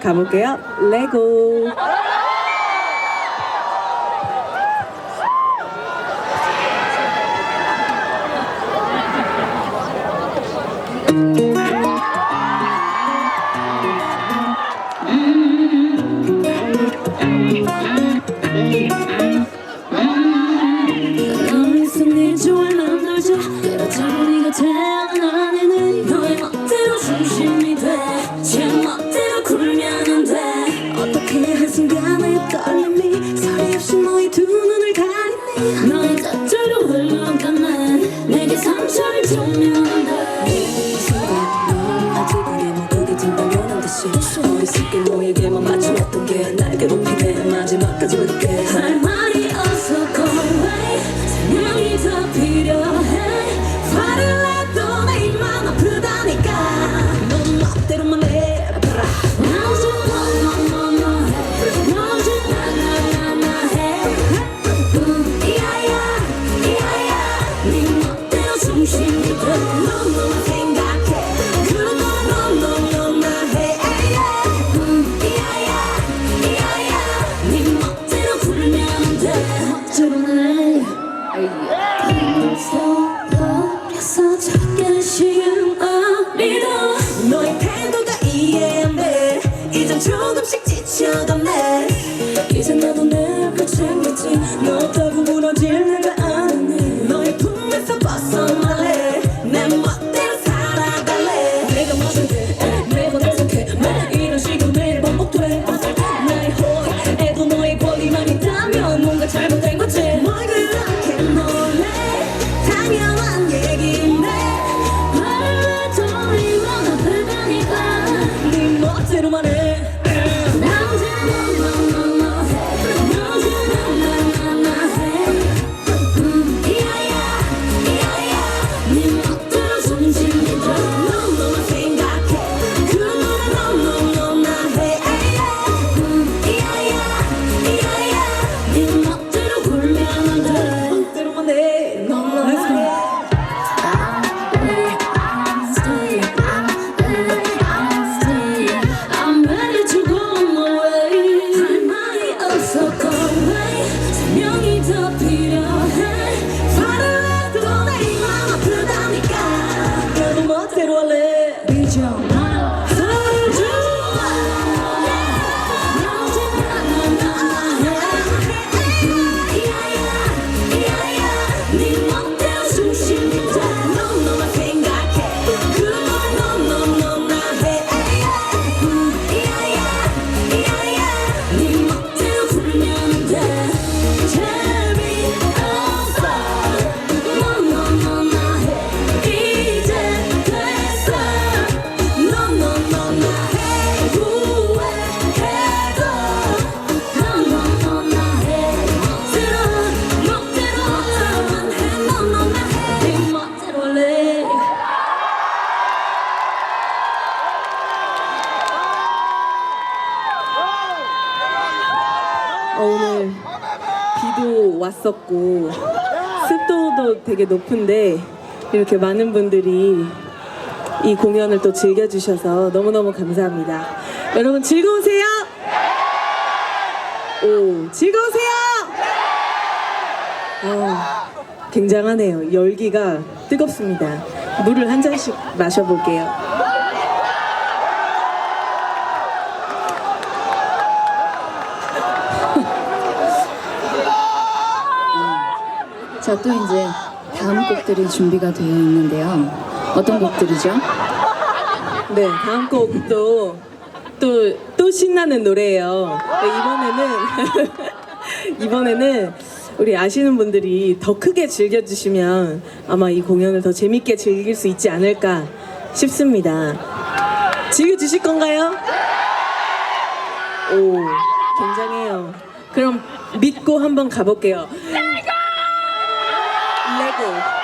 가볼게요. 레고. 너의 손에 좋아 넌널 줘. 그렇죠 네가 돼. i'm 왔었고 습도도 되게 높은데 이렇게 많은 분들이 이 공연을 또 즐겨주셔서 너무너무 감사합니다. 여러분 즐거우세요? 오, 즐거우세요? 아, 굉장하네요. 열기가 뜨겁습니다. 물을 한 잔씩 마셔볼게요. 자, 또 이제 다음 곡들이 준비가 되어 있는데요. 어떤 곡들이죠? 네, 다음 곡도 또, 또 신나는 노래예요. 네, 이번에는, 이번에는 우리 아시는 분들이 더 크게 즐겨주시면 아마 이 공연을 더 재밌게 즐길 수 있지 않을까 싶습니다. 즐겨주실 건가요? 오, 굉장해요. 그럼 믿고 한번 가볼게요. Thank you.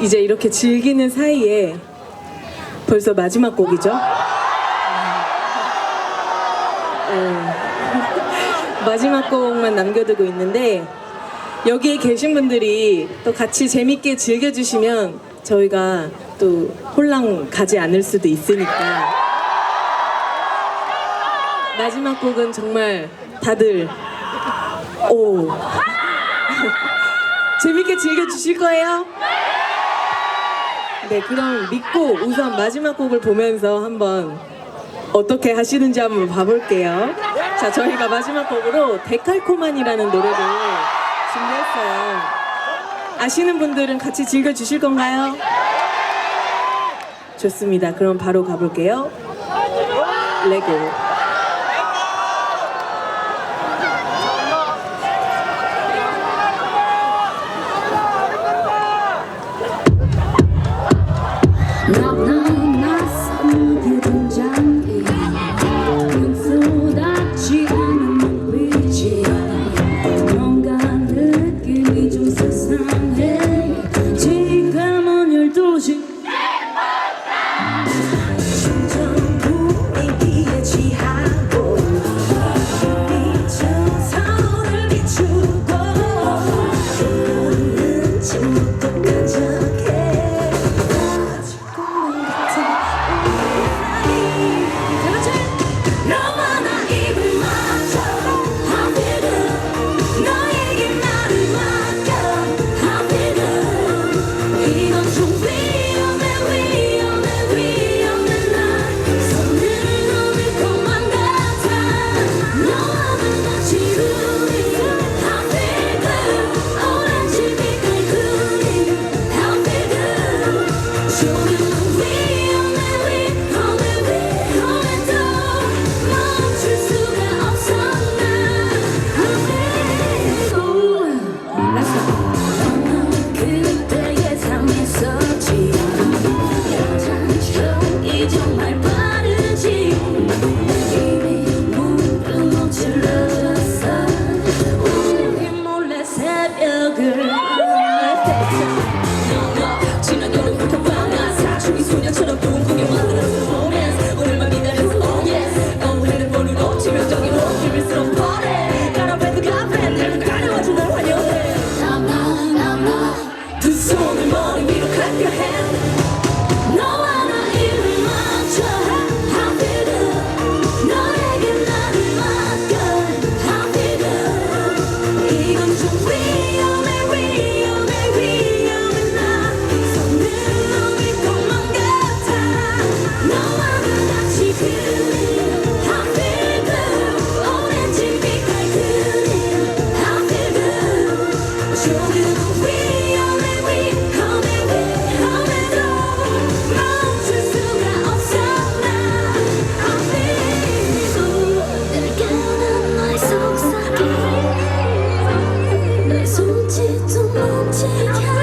이제 이렇게 즐기는 사이에 벌써 마지막 곡이죠. 네. 마지막 곡만 남겨두고 있는데 여기에 계신 분들이 또 같이 재밌게 즐겨주시면 저희가 또 홀랑 가지 않을 수도 있으니까 마지막 곡은 정말 다들 오 재밌게 즐겨주실 거예요? 네, 그럼 믿고 우선 마지막 곡을 보면서 한번 어떻게 하시는지 한번 봐볼게요. 자, 저희가 마지막 곡으로 데칼코만이라는 노래를 준비했어요. 아시는 분들은 같이 즐겨주실 건가요? 좋습니다. 그럼 바로 가볼게요. 레고. 总能解。